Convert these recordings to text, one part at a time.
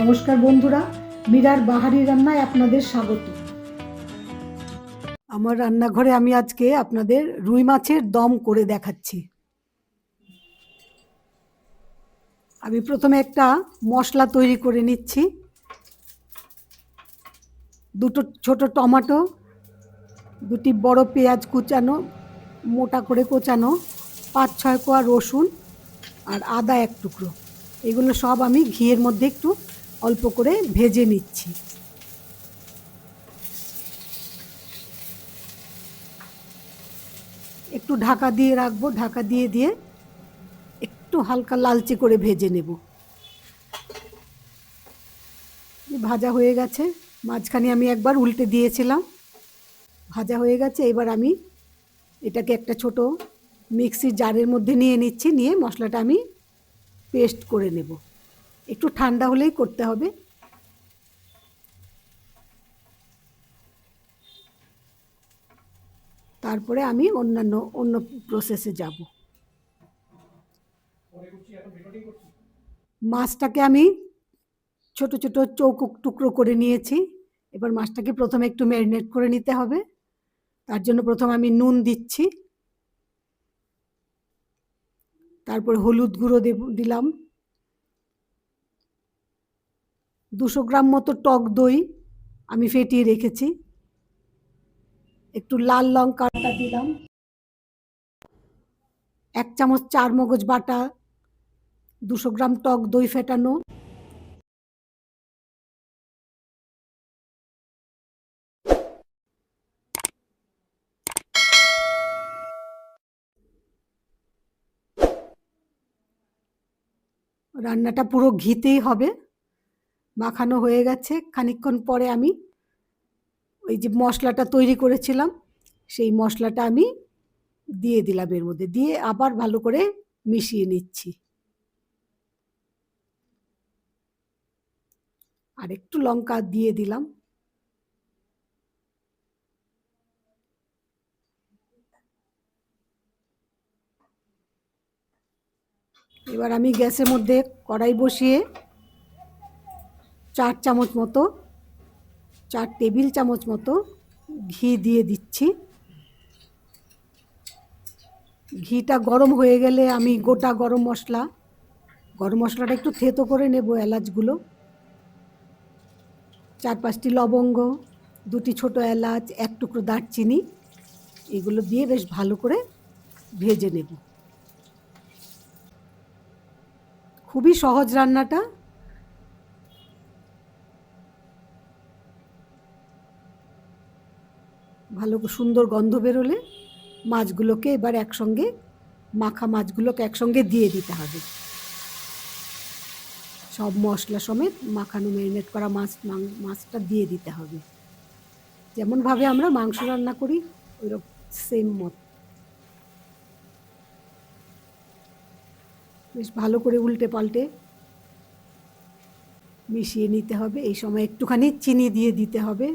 নমস্কার বন্ধুরা, মীরার বাহারি রান্নায় আপনাদের স্বাগত। আমার রান্নাঘরে আমি আজকে আপনাদের রুই মাছের দম করে দেখাচ্ছি। আমি প্রথমে একটা মশলা তৈরি করে নিচ্ছি। দুটো ছোট টমেটো, দুটি বড় পেঁয়াজ কুচানো, মোটা করে কোচানো, পাঁচ ছয় কোয়া রসুন আর আদা এক টুকরো। এগুলো সব আমি ঘিয়ের মধ্যে একটু অল্প করে ভেজে নিচ্ছি। একটু ঢাকা দিয়ে রাখব, ঢাকা দিয়ে দিয়ে একটু হালকা লালচে করে ভেজে নেব। ভাজা হয়ে গেছে। মাঝখানে আমি একবার উল্টে দিয়েছিলাম। ভাজা হয়ে গেছে, এবার আমি এটাকে একটা ছোট মিক্সির জারের মধ্যে নিয়ে নিচ্ছি, নিয়ে মশলাটা আমি পেস্ট করে নেব। একটু ঠান্ডা হলেই করতে হবে। তারপরে আমি অন্যান্য, অন্য প্রসেসে যাব। মাছটাকে আমি ছোট ছোট চৌকো টুকরো করে নিয়েছি। এবার মাছটাকে প্রথমে একটু ম্যারিনেট করে নিতে হবে। তার জন্য প্রথম আমি নুন দিচ্ছি। তারপর হলুদ গুঁড়ো দিলাম। দুশো গ্রাম মতো টক দই আমি ফেটিয়ে রেখেছি। একটু লাল লঙ্কাটা দিলাম। এক চামচ চার মগজ বাটা, দুশো গ্রাম টক দই ফেটানো। রান্নাটা পুরো ঘিতেই হবে। মাখানো হয়ে গেছে। খানিকক্ষণ পরে আমি ওই যে মশলাটা তৈরি করেছিলাম, সেই মশলাটা আমি দিয়ে দিলাম এর মধ্যে। দিয়ে আবার ভালো করে মিশিয়ে নিচ্ছি। আর একটু লঙ্কা দিয়ে দিলাম। এবার আমি গ্যাসের মধ্যে কড়াই বসিয়ে চার চামচ মতো, চার টেবিল চামচ মতো ঘি দিয়ে দিচ্ছি। ঘিটা গরম হয়ে গেলে আমি গোটা গরম মশলা, গরম মশলাটা একটু থেতো করে নেব এলাচগুলো। চার পাঁচটি লবঙ্গ, দুটি ছোট এলাচ, এক টুকরো দারচিনি, এগুলো দিয়ে বেশ ভালো করে ভেজে নেব। খুবই সহজ রান্নাটা। ভালো সুন্দর গন্ধ বেরোলে মাছগুলোকে এবার একসঙ্গে, মাখা মাছগুলোকে একসঙ্গে দিয়ে দিতে হবে। সব মশলা সমেত মাখানো ম্যারিনেট করা মাছ মাছটা দিয়ে দিতে হবে। যেমনভাবে আমরা মাংস রান্না করি, ওইরকম সেম মত। বেশ ভালো করে উল্টে পাল্টে মিশিয়ে নিতে হবে। এই সময় একটুখানি চিনি দিয়ে দিতে হবে।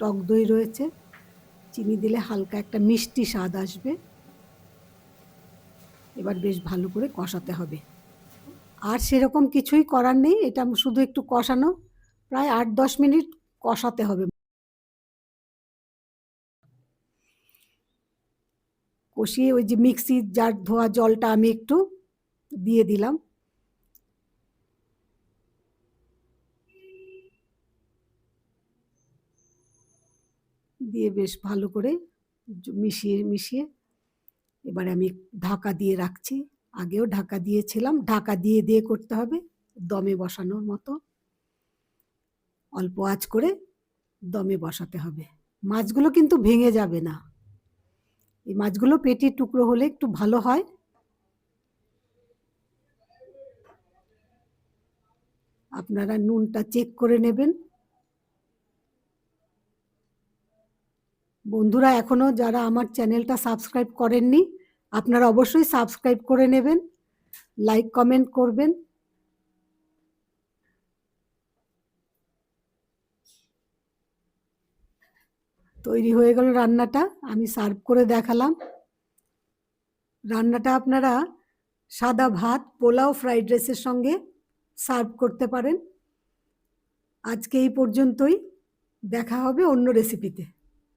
টক দই রয়েছে। চিনি দিলে হালকা একটা মিষ্টি স্বাদ আসবে। এবার বেশ ভালো করে কষাতে হবে। আর সেরকম কিছুই করার নেই, এটা শুধু একটু কষানো। প্রায় আট দশ মিনিট কষাতে হবে। কষিয়ে ওই যে মিক্সির যার ধোয়া জলটা আমি একটু দিয়ে দিলাম। দিয়ে বেশ ভালো করে মিশিয়ে মিশিয়ে এবারে আমি ঢাকা দিয়ে রাখছি। আগেও ঢাকা দিয়েছিলাম। ঢাকা দিয়ে দিয়ে করতে হবে। দমে বসানোর মতো। অল্প আঁচ করে দমে বসাতে হবে। মাছগুলো কিন্তু ভেঙে যাবে না। এই মাছগুলো পেটির টুকরো হলে একটু ভালো হয়। আপনারা নুনটা চেক করে নেবেন। বন্ধুরা এখনও যারা আমার চ্যানেলটা সাবস্ক্রাইব করেননি, আপনারা অবশ্যই সাবস্ক্রাইব করে নেবেন, লাইক, কমেন্ট করবেন। তৈরি হয়ে গেল রান্নাটা, আমি সার্ভ করে দেখালাম। রান্নাটা আপনারা সাদা ভাত, পোলাও, ফ্রাইড রাইসের সঙ্গে সার্ভ করতে পারেন। আজকে এই পর্যন্তই, দেখা হবে অন্য রেসিপিতে